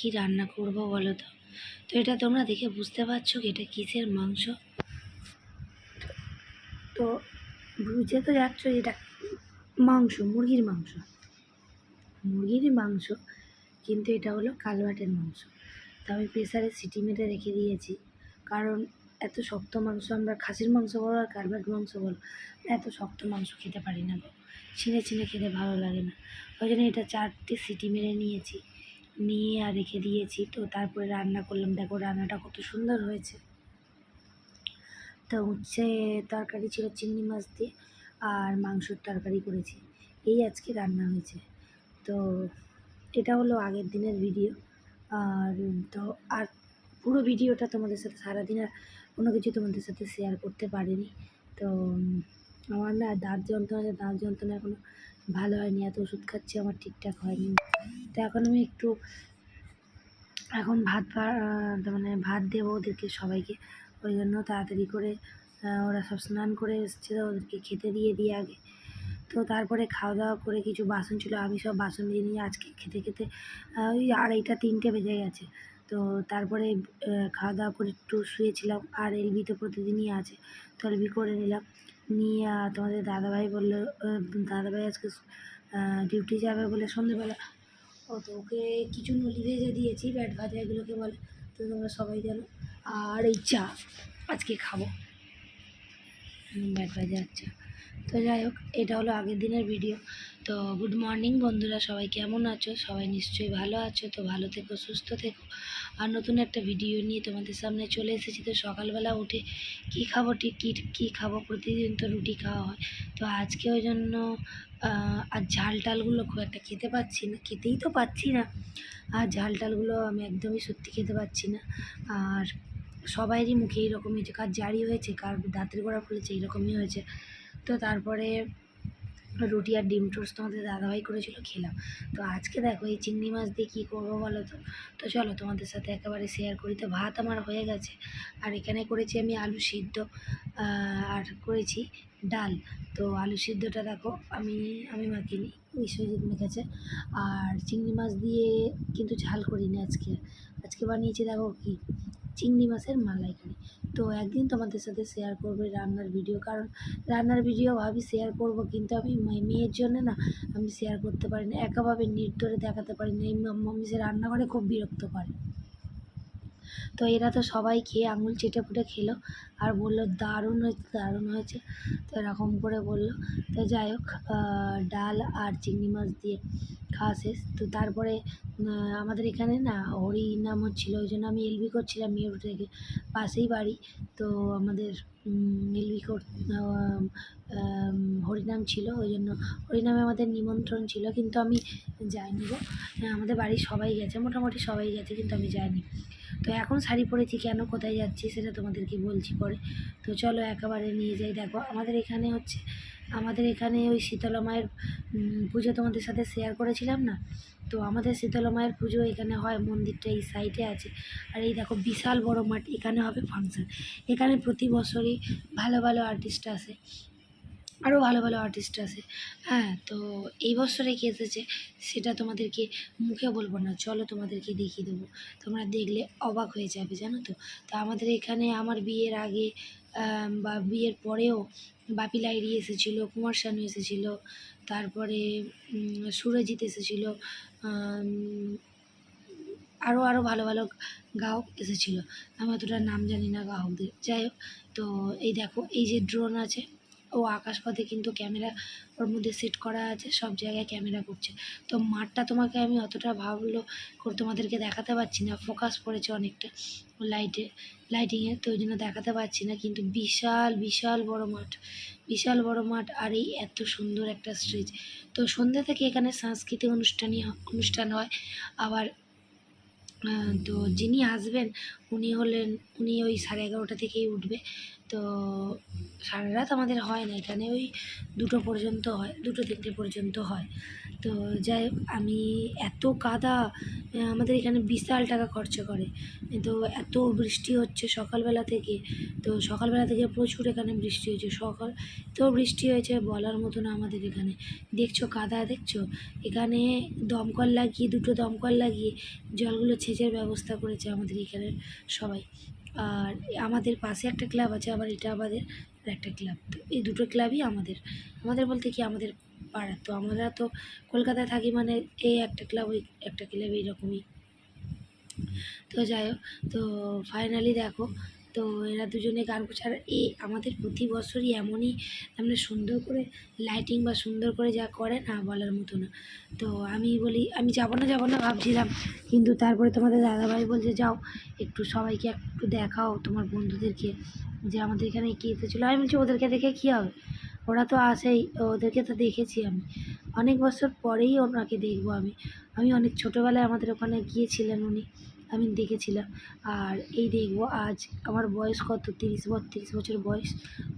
কি রান্না করব বলো তো? তো এটা তোমরা দেখে বুঝতে পারছ কি এটা কিসের মাংস? তো বুঝে তো যাচ্ছ এটা মাংস, মুরগির মাংস। মুরগির মাংস, কিন্তু এটা হলো কালবাটের মাংস। তো আমি প্রেসারে সিটি মেরে রেখে দিয়েছি। কারণ এত শক্ত মাংস, আমরা খাসির মাংস বলো আর কালবাট মাংস বলো, এত শক্ত মাংস খেতে পারি না গো। ছিঁড়ে ছিঁড়ে খেতে ভালো লাগে না। ওই জন্য এটা চারটে সিটি মেরে নিয়েছি। নিয়ে আর রেখে দিয়েছি। তো তারপরে রান্না করলাম। দেখো রান্নাটা কত সুন্দর হয়েছে। তো উচ্ছে তরকারি ছিল চিংড়ি মাছ দিয়ে আর মাংসর তরকারি করেছি। এই আজকে রান্না হয়েছে। তো এটা হলো আগের দিনের ভিডিও আর তো আর পুরো ভিডিওটা তোমাদের সাথে সারাদিন আর কোনো কিছু তোমাদের সাথে শেয়ার করতে পারিনি। তো আমার না দাঁত যন্ত্রণা দাঁত যন্ত্রণা এখনও ভালো হয়নি, এত ওষুধ খাচ্ছি, আমার ঠিকঠাক হয়নি। তো এখন আমি একটু, এখন ভাত মানে ভাত দেবো ওদেরকে সবাইকে। ওই জন্য তাড়াতাড়ি করে ওরা সব স্নান করে এসছে ওদেরকে খেতে দিয়ে দিই আগে। তো তারপরে খাওয়া দাওয়া করে কিছু বাসন ছিল, আমি সব বাসন দিয়ে নিয়ে আজকে খেতে খেতে ওই আড়াইটা, তিনটে বেজে গেছে। তো তারপরে খাওয়া দাওয়া করে একটু শুয়েছিলাম, আর এলবি তো প্রতিদিনই আছে, তো এলবি করে নিলাম। নিয়ে তোমাদের দাদাভাই বলল দাদাভাই আজকে ডিউটি যাবে বলে সন্ধেবেলা। ও, তো ওকে কিছু নলি ভেজে দিয়েছি, ব্যাট ভাজা এগুলোকে বলে, তো তোমরা সবাই জানো। আর এই চা, আজকে খাব। ব্যাট ভাজা চা। তো যাই হোক, এটা হলো আগের দিনের ভিডিও তো গুড মর্নিং বন্ধুরা, সবাই কেমন আছো? সবাই নিশ্চয়ই ভালো আছো, তো ভালো থেকো, সুস্থ থেকো। আর নতুন একটা ভিডিও নিয়ে তোমাদের সামনে চলে এসেছি। তো সকালবেলা উঠে কী খাব? ঠিক কী কী খাব? প্রতিদিন তো রুটি খাওয়া হয়। তো আজকে ওই জন্য আর ঝাল টালগুলো খুব একটা খেতে পাচ্ছি না। খেতেই তো পাচ্ছি না। আর ঝাল টালগুলো আমি একদমই সত্যি খেতে পাচ্ছি না। আর সবাইরই মুখে এইরকমই হয়েছে। কার জারি হয়েছে, কার দাঁতের গোড়া ফুলেছে, এইরকমই হয়েছে। তো তারপরে রুটি আর ডিম টোস্ট তোমাদের দাদাভাই করেছিল, খেলাম। তো আজকে দেখো এই চিংড়ি মাছ দিয়ে কী করব বলো তো? তো চলো তোমাদের সাথে একেবারে শেয়ার করি। তো ভাত আমার হয়ে গেছে। আর এখানে করেছি আমি আলু সিদ্ধ আর করেছি ডাল। তো আলু সিদ্ধটা দেখো আমি আমি মাখিনি বিশ্বজিৎ মেখেছে আর চিংড়ি মাছ দিয়ে কিন্তু ঝাল করিনি আজকে। আজকে বানিয়েছি দেখো কি? চিংড়ি মাছের মালাইকারি তো একদিন তোমাদের সাথে শেয়ার করব রান্নার ভিডিও কারণ রান্নার ভিডিও ভাবি শেয়ার করব কিন্তু আমি মেয়ের জন্য না আমি শেয়ার করতে পারি না একাভাবে নিট ধরে দেখাতে পারি না এই মাম্মি সে রান্নাঘরে খুব বিরক্ত করে তো এরা তো সবাই খেয়ে আঙুল চেটে ফুটে খেলো আর বলল, দারুণ হয়েছে দারুণ হয়েছে। তো এরকম করে বলল। তো যাই হোক ডাল আর চিংড়ি মাছ দিয়ে খাওয়া শেষ। তো তারপরে আমাদের এখানে না হরি নাম হচ্ছিল, ওই জন্য আমি এলবি করছিলাম মেয়ের থেকে পাশেই বাড়ি। তো আমাদের এলবি কর হরিনাম ছিল, ওই জন্য হরিনামে আমাদের নিমন্ত্রণ ছিল। কিন্তু আমি যাইনি গো। আমাদের বাড়ির সবাই গেছে, মোটামুটি সবাই গেছে, কিন্তু আমি যাইনি। তো এখন শাড়ি পরেছি কেন কোথায় যাচ্ছি সেটা তোমাদেরকে বলছি পরে। তো চলো একেবারে নিয়ে যাই। দেখো, আমাদের এখানে হচ্ছে, আমাদের এখানে ওই শীতলা মায়ের পুজো তোমাদের সাথে শেয়ার করেছিলাম না? তো আমাদের শীতলা মায়ের পুজো এখানে হয়, মন্দিরটা এই সাইডে আছে। আর এই দেখো, বিশাল বড় মাঠ, এখানে হবে ফাংশন এখানে প্রতি বছরই ভালো ভালো আর্টিস্ট আসে। আরও ভালো ভালো আর্টিস্ট আছে। হ্যাঁ তো এই বছরে কি এসেছে সেটা তোমাদেরকে মুখে বলব না, চলো তোমাদেরকে দেখিয়ে দেবো। তোমরা দেখলে অবাক হয়ে যাবে, জানো তো? তো আমাদের এখানে আমার বিয়ের আগে বা বিয়ের পরেও বাপি লাইরি এসেছিল, কুমার শানু এসেছিল, তারপরে সুরজিৎ এসেছিল আরও আরও ভালো ভালো গায়ক এসেছিল। আমি অতটা নাম জানি না গায়কদের। যাই হোক, তো এই দেখো, এই যে ড্রোন আছে ও আকাশপথে কিন্তু ক্যামেরা ওর মধ্যে সেট করা আছে, সব জায়গায় ক্যামেরা করছে। তো মাঠটা তোমাকে আমি অতটা ভাবলো করে তোমাদেরকে দেখাতে পারছি না, ফোকাস পড়েছে অনেকটা লাইটে লাইটিংয়ে তো ওই জন্য দেখাতে পারছি না, কিন্তু বিশাল বিশাল বড় মাঠ, বিশাল বড় মাঠ আর এই এত সুন্দর একটা স্টেজ তো সন্ধ্যা থেকে এখানে সাংস্কৃতিক অনুষ্ঠানই, অনুষ্ঠান হয়, আবার তো যিনি আসবেন, উনি হলেন, উনি ওই সাড়ে এগারোটা থেকেই উঠবে। তো সারা রাত আমাদের হয় না, এখানে ওই দুটো পর্যন্ত হয়, দুটো তিনটে পর্যন্ত হয়। তো যাই হোক, আমি এত কাদা আমাদের এখানে বিশাল টাকা খরচা করে। তো এত বৃষ্টি হচ্ছে সকালবেলা থেকে, তো সকালবেলা থেকে প্রচুর এখানে বৃষ্টি হয়েছে। সকাল, তো বৃষ্টি হয়েছে বলার মতো না আমাদের এখানে। দেখছ কাদা, দেখছ? এখানে দমকল লাগিয়ে, দুটো দমকল লাগিয়ে জলগুলো ছেঁচের ব্যবস্থা করেছে আমাদের এখানে সবাই। আর আমাদের পাশে একটা ক্লাব আছে, আবার এটা আমাদের একটা ক্লাব। তো এই দুটো ক্লাবই আমাদের। আমাদের বলতে কি? আমাদের পাড়ার তো আমরা তো কলকাতায় থাকি মানে এই একটা ক্লাব ওই একটা ক্লাব এইরকমই। তো যাই হোক, তো ফাইনালি দেখো, তো এরা দুজনে গান করছে। আর এই আমাদের প্রতি বছরই এমনই মানে সুন্দর করে লাইটিং বা সুন্দর করে যা করে না বলার মতো না। তো আমি বলি, আমি যাব না যাব না ভাবছিলাম, কিন্তু তারপরে তোমাদের দাদাভাই বলছে, যাও, একটু সবাইকে একটু দেখাও তোমার বন্ধুদেরকে যে আমাদের এখানে কী এসেছিল আমি বলছি, ওদেরকে দেখে কী হবে? ওরা তো আসেই ওদেরকে তো দেখেছি আমি। অনেক বছর পরেই ওনাকে দেখব আমি। আমি অনেক ছোটোবেলায় আমাদের ওখানে গিয়েছিলেন উনি, আমি দেখেছিলাম। আর এই দেখব আজ আমার বয়স কত? তিরিশ বত্রিশ বছর বয়স।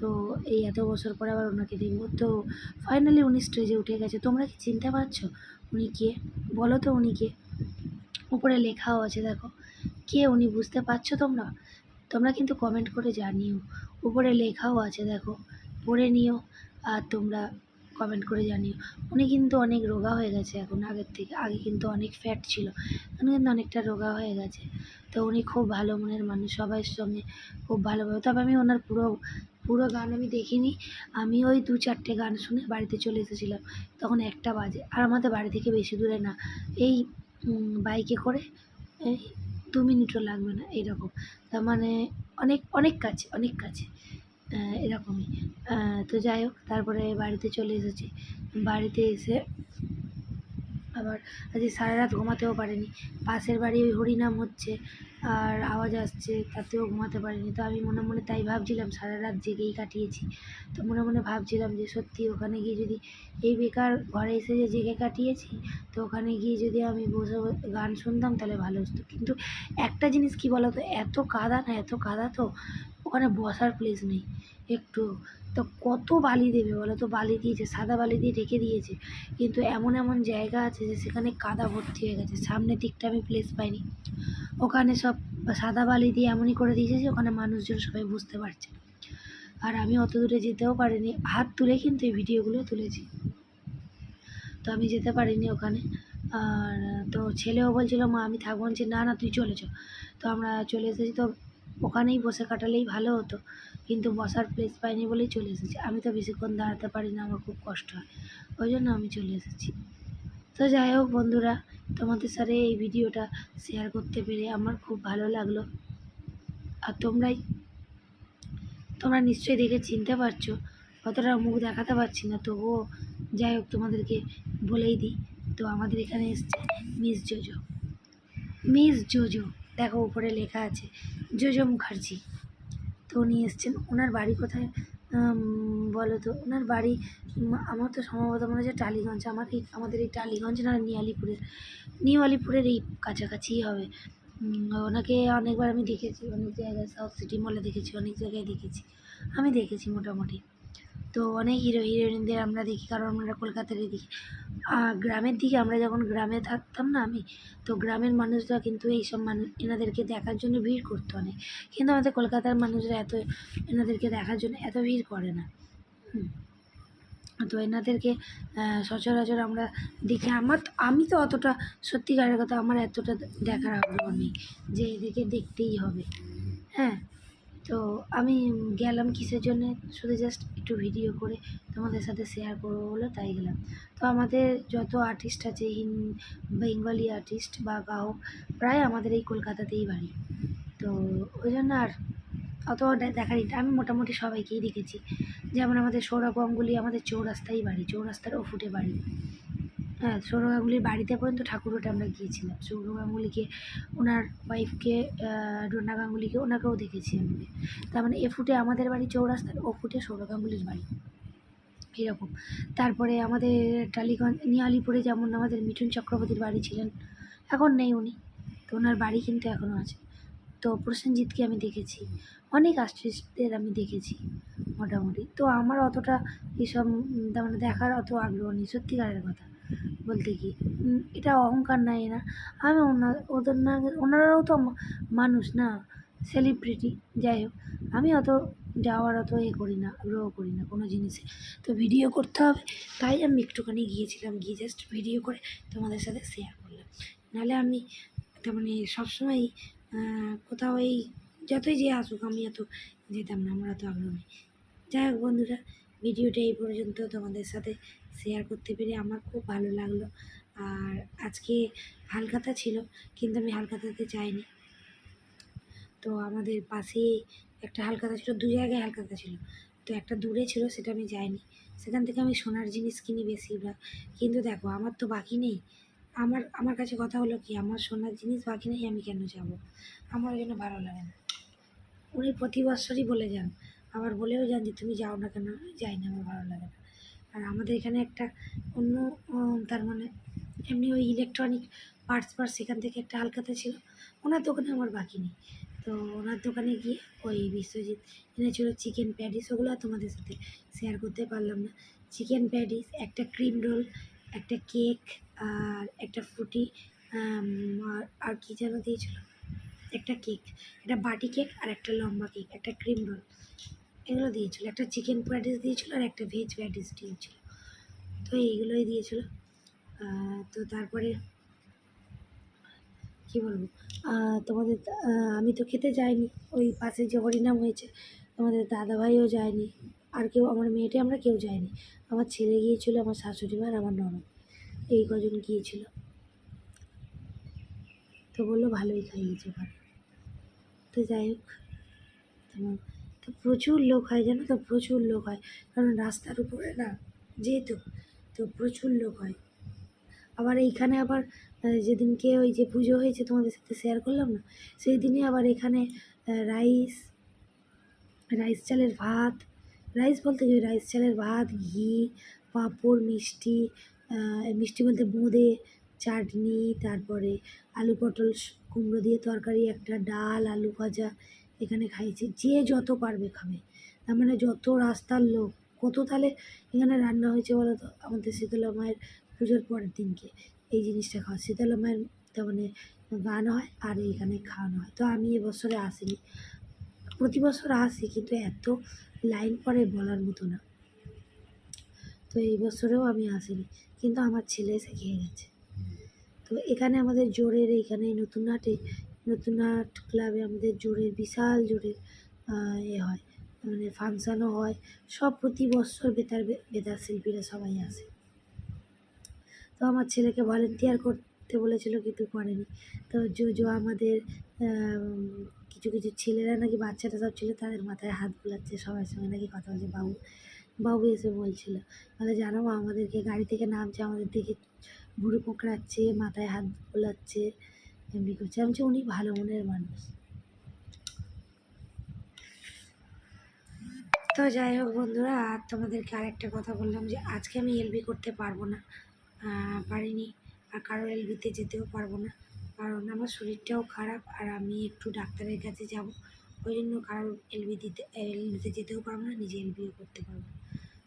তো এই এত বছর পরে আবার ওনাকে দেখব। তো ফাইনালি উনি স্টেজে উঠে গেছে। তোমরা কি চিনতে পারছ উনি কে? বলো তো উনি কে? উপরে লেখাও আছে, দেখো। কে উনি বুঝতে পারছ তোমরা? তোমরা কিন্তু কমেন্ট করে জানিও। উপরে লেখাও আছে, দেখো। পড়ে নিও আর তোমরা কমেন্ট করে জানিও। উনি কিন্তু অনেক রোগা হয়ে গেছে এখন আগের থেকে, আগে কিন্তু অনেক ফ্যাট ছিল উনি কিন্তু অনেকটা রোগা হয়ে গেছে। তো উনি খুব ভালো মনের মানুষ সবার সঙ্গে খুব ভালোভাবে। তবে আমি ওনার পুরো পুরো গান আমি দেখিনি, আমি ওই দু চারটে গান শুনে বাড়িতে চলে এসেছিলাম। তখন একটা বাজে, আর আমাদের বাড়ি থেকে বেশি দূরে না। এই বাইকে করে, এই দু মিনিটও লাগবে না, এরকম। তার মানে অনেক অনেক কাছে অনেক কাছে। এরকমই। তো যাই হোক, তারপরে বাড়িতে চলে এসেছি। বাড়িতে এসে আবার আজকে সারা রাত ঘুমাতেও পারিনি। পাশের বাড়ি ওই হরিনাম হচ্ছে, আর আওয়াজ আসছে, তাতেও ঘুমাতে পারিনি। তো আমি মনে মনে তাই ভাবছিলাম, সারা রাত জেগেই কাটিয়েছি। তো মনে মনে ভাবছিলাম যে সত্যি ওখানে গিয়ে যদি এই বেকার ঘরে এসে যে জেগে কাটিয়েছি, তো ওখানে গিয়ে যদি আমি বসে গান শুনতাম, তাহলে ভালো হতো। কিন্তু একটা জিনিস কি বলো তো এত কাদা না, এত কাদা তো ওখানে বসার প্লেস নেই। একটু, তো কত বালি দেবে বলো তো? বালি দিয়েছে, সাদা বালি দিয়ে ঢেকে দিয়েছে। কিন্তু এমন এমন জায়গা আছে যে সেখানে কাদা ভর্তি হয়ে গেছে। সামনের দিকটা আমি প্লেস পাইনি। ওখানে সব সাদা বালি দিয়ে এমনই করে দিয়েছে যে ওখানে মানুষজন সবাই বুঝতে পারছে। আর আমি অত দূরে যেতেও পারিনি। হাত তুলে কিন্তু এই ভিডিওগুলো তুলেছি। তো আমি যেতে পারিনি ওখানে। আর তো ছেলেও বলছিল, মা, আমি থাকব। না।" বলছি, না না, তুই চলে চ। তো আমরা চলে এসেছি। তো ওখানেই বসে কাটালেই ভালো হতো। কিন্তু বসার প্লেস পাইনি বলেই চলে এসেছি। আমি তো বেশিক্ষণ দাঁড়াতে পারি না, আমার খুব কষ্ট হয়। ওই জন্য আমি চলে এসেছি। তো যাই হোক বন্ধুরা, তোমাদের সাথে এই ভিডিওটা শেয়ার করতে পেরে আমার খুব ভালো লাগল। আর তোমরাই, তোমরা নিশ্চয়ই দেখে চিনতে পারছ, অতটা মুখ দেখাতে পারছি না, তবুও যাই হোক তোমাদেরকে বলেই দিই। তো আমাদের এখানে এসছে মিস জোজো মিস জোজো দেখো উপরে লেখা আছে। জোজো মুখার্জি। তো উনি এসছেন। ওনার বাড়ি কোথায়? বলো তো। ওনার বাড়ি আমার তো সম্ভবত মনে হচ্ছে টালিগঞ্জ। আমার এই, আমাদের এই টালিগঞ্জ না নিউ আলিপুরের নিউ আলিপুরের এই কাছাকাছিই হবে। ওনাকে অনেকবার আমি দেখেছি, অনেক জায়গায় সাউথ সিটি মলে দেখেছি, অনেক জায়গায় দেখেছি। আমি দেখেছি মোটামুটি। তো অনেক হিরো, হিরোইনদের আমরা দেখি, কারণ আমরা কলকাতারই দেখি। আর গ্রামের দিকে আমরা যখন গ্রামে থাকতাম না আমি, তো গ্রামের মানুষরা কিন্তু এইসব মানুষ এনাদেরকে দেখার জন্য ভিড় করতো অনেক। কিন্তু আমাদের কলকাতার মানুষরা এত, এনাদেরকে দেখার জন্য এত ভিড় করে না। তো এনাদেরকে সচরাচর আমরা দেখি। আমার আমি তো অতটা, সত্যিকারের কথা আমার এতটা দেখার আগ্রহ নেই যে এদেরকে দেখতেই হবে। হ্যাঁ? তো আমি গেলাম কিসের জন্য? শুধু জাস্ট একটু ভিডিও করে তোমাদের সাথে শেয়ার করব বলে তাই গেলাম। তো আমাদের যত আর্টিস্ট আছে, হিন বেঙ্গলি আর্টিস্ট বা গায়ক, প্রায় আমাদের এই কলকাতাতেই বাড়ি। তো ওই জন্য আর অত দেখার আমি মোটামুটি সবাইকেই দেখেছি। যেমন আমাদের সৌরভ গাঙ্গুলি আমাদের চৌরাস্তায় বাড়ি, চৌরাস্তার ও ফুটে বাড়ি। হ্যাঁ সৌরভ গাঙ্গুলির বাড়িতে পর্যন্ত ঠাকুরটা আমরা গিয়েছিলাম। সৌরভ গাঙ্গুলিকে ওনার ওয়াইফকে ডোনা গাঙ্গুলিকে ওনাকেও দেখেছি আমি। তার মানে এ ফুটে আমাদের বাড়ি চৌরাস্তার ও ফুটে সৌরভ গাঙ্গুলির বাড়ি। এরকম। তারপরে আমাদের টালিগঞ্জ, নিয়ালিপুরে যেমন আমাদের মিঠুন চক্রবর্তীর বাড়ি ছিলেন, এখন নেই উনি। তো ওনার বাড়ি কিন্তু এখনও আছে। তো প্রসেনজিৎকে আমি দেখেছি। অনেক আর্টিস্টদের আমি দেখেছি, মোটামুটি। তো আমার অতটা এসব মানে দেখার অত আগ্রহ নেই, সত্যিকারের কথা। বলতে কি এটা অহংকার নাই না। আমি ওনার, ওদের না, ওনারাও তো মানুষ না সেলিব্রিটি যাই হোক, আমি অত যাওয়ার অত এ করি না, আগ্রহ করি না কোনো জিনিসে। তো ভিডিও করতে হবে, তাই আমি একটুখানি গিয়েছিলাম, গিয়ে জাস্ট ভিডিও করে তোমাদের সাথে শেয়ার করলাম। নাহলে আমি, তার মানে সবসময় কোথাও এই, যতই যে আসুক, আমি এত যেতাম না, আমার এত আগ্রহ। নেই যাই হোক বন্ধুরা ভিডিওটা এই পর্যন্ত তোমাদের সাথে শেয়ার করতে পেরে আমার খুব ভালো লাগল। আর আজকে হালখাতা ছিল, কিন্তু আমি হালখাতাতে যাইনি। তো আমাদের পাশে একটা হালখাতা ছিল, দু জায়গায় হালখাতা ছিল। তো একটা দূরে ছিল, সেটা আমি যাইনি। সেখান থেকে আমি সোনার জিনিস কিনি বেশিরভাগ। কিন্তু দেখো, আমার তো বাকি নেই। আমার আমার কাছে কথা হলো কি, আমার সোনার জিনিস বাকি নেই, আমি কেন যাব? আমার জন্য ভালো লাগে না। উনি প্রতি বছরই বলে যান। আবার বলেও যান যে, তুমি যাও না কেন? যাই না আমার ভালো লাগে না। আর আমাদের এখানে একটা অন্য তার মানে এমনি ওই ইলেকট্রনিক পার্টস পার্টস সেখান থেকে একটা হালখাতা ছিল। ওনার দোকানে আমার বাকি নেই। তো ওনার দোকানে গিয়ে ওই বিশ্বজিৎ এনেছিল চিকেন প্যাটিস ওগুলো তোমাদের সাথে শেয়ার করতে পারলাম না। চিকেন প্যাটিস একটা ক্রিম রোল একটা কেক আর একটা ফ্রুটি আর কী যেন দিয়েছিল? একটা কেক একটা বাটি কেক আর একটা লম্বা কেক একটা ক্রিম রোল এগুলো দিয়েছিলো। একটা চিকেন প্যাটিস দিয়েছিলো আর একটা ভেজ প্যাটিস দিয়েছিলো। তো এইগুলোই দিয়েছিলো। তো তারপরে কী বলব? তোমাদের আমি তো খেতে যাইনি। ওই পাশে যে হরিনাম হয়েছে আমাদের দাদাভাইও যায়নি। আর কেউ, আমার মেয়েটি আমরা কেউ যাইনি। আমার ছেলে গিয়েছিল, আমার শাশুড়ি মা আর আমার ননদ। এই কজন গিয়েছিল। তো বলল ভালোই খাইয়েছে ওখানে তো যাই হোক তেমন তো প্রচুর লোক হয়, জানো তো? প্রচুর লোক হয়। কারণ রাস্তার উপরে না, যেহেতু, তো প্রচুর লোক হয়। আবার এইখানে আবার যেদিনকে ওই যে পুজো হয়েছে তোমাদের সাথে শেয়ার করলাম না সেই দিনে আবার এখানে রাইস রাইস চালের ভাত রাইস বলতে কি? রাইস চালের ভাত, ঘি, পাঁপড়, মিষ্টি মিষ্টি বলতে বোঁদে চাটনি, তারপরে আলু পটল, কুমড়ো দিয়ে তরকারি, একটা ডাল, আলু ভাজা এখানে খাইছি, যে যত পারবে খাবে। তার মানে যত রাস্তার লোক, কত তাহলে এখানে রান্না হয়েছে বলো তো? আমাদের শীতলা মায়ের পুজোর পরের দিনকে। এই জিনিসটা খাওয়া, শীতলা মায়ের তার মানে গান হয় আর এখানে খাওয়ানো হয়। তো আমি এবছরে আসিনি। প্রতি বছর আসি, কিন্তু এত লাইন পড়ে বলার মতো না। তো এই বছরেও আমি আসিনি, কিন্তু আমার ছেলে এসে খেয়ে গেছে। তো এখানে আমাদের জোরের এইখানে নতুন হাটে নতুন হাট ক্লাবে আমাদের জোরের বিশাল জোরের এ হয়। মানে ফাংশানও হয়। সব প্রতি বছর বেতার বেতার শিল্পীরা সবাই আসে। তো আমার ছেলেকে ভলেন্টিয়ার করতে বলেছিল, কিন্তু করেনি। তো জো জো আমাদের কিছু কিছু ছেলেরা নাকি বাচ্চাটা সব ছিল, তাদের মাথায় হাত বোলাচ্ছে সবার সঙ্গে নাকি কথা বলছে। বাবু বাবু এসে বলছিল তাহলে জানো আমাদেরকে গাড়ি থেকে নামছে, আমাদের দেখে ভুরু কোঁকড়াচ্ছে, মাথায় হাত বোলাচ্ছে। এমনি করছে। আমি উনি ভালো মনের মানুষ। তো যাই হোক বন্ধুরা, আর তোমাদেরকে আরেকটা কথা বললাম যে, আজকে আমি এলবি করতে পারব না। পারিনি। আর কারও এলবিতে যেতেও পারব না। কারণ আমার শরীরটাও খারাপ আর আমি একটু ডাক্তারের কাছে যাব। ওই জন্য কারোর এলবি দিতে এলবিতে যেতেও পারব না, নিজে এলবিও করতে পারব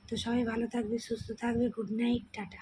তো সবাই ভালো থাকবে, সুস্থ থাকবে। Good night tata.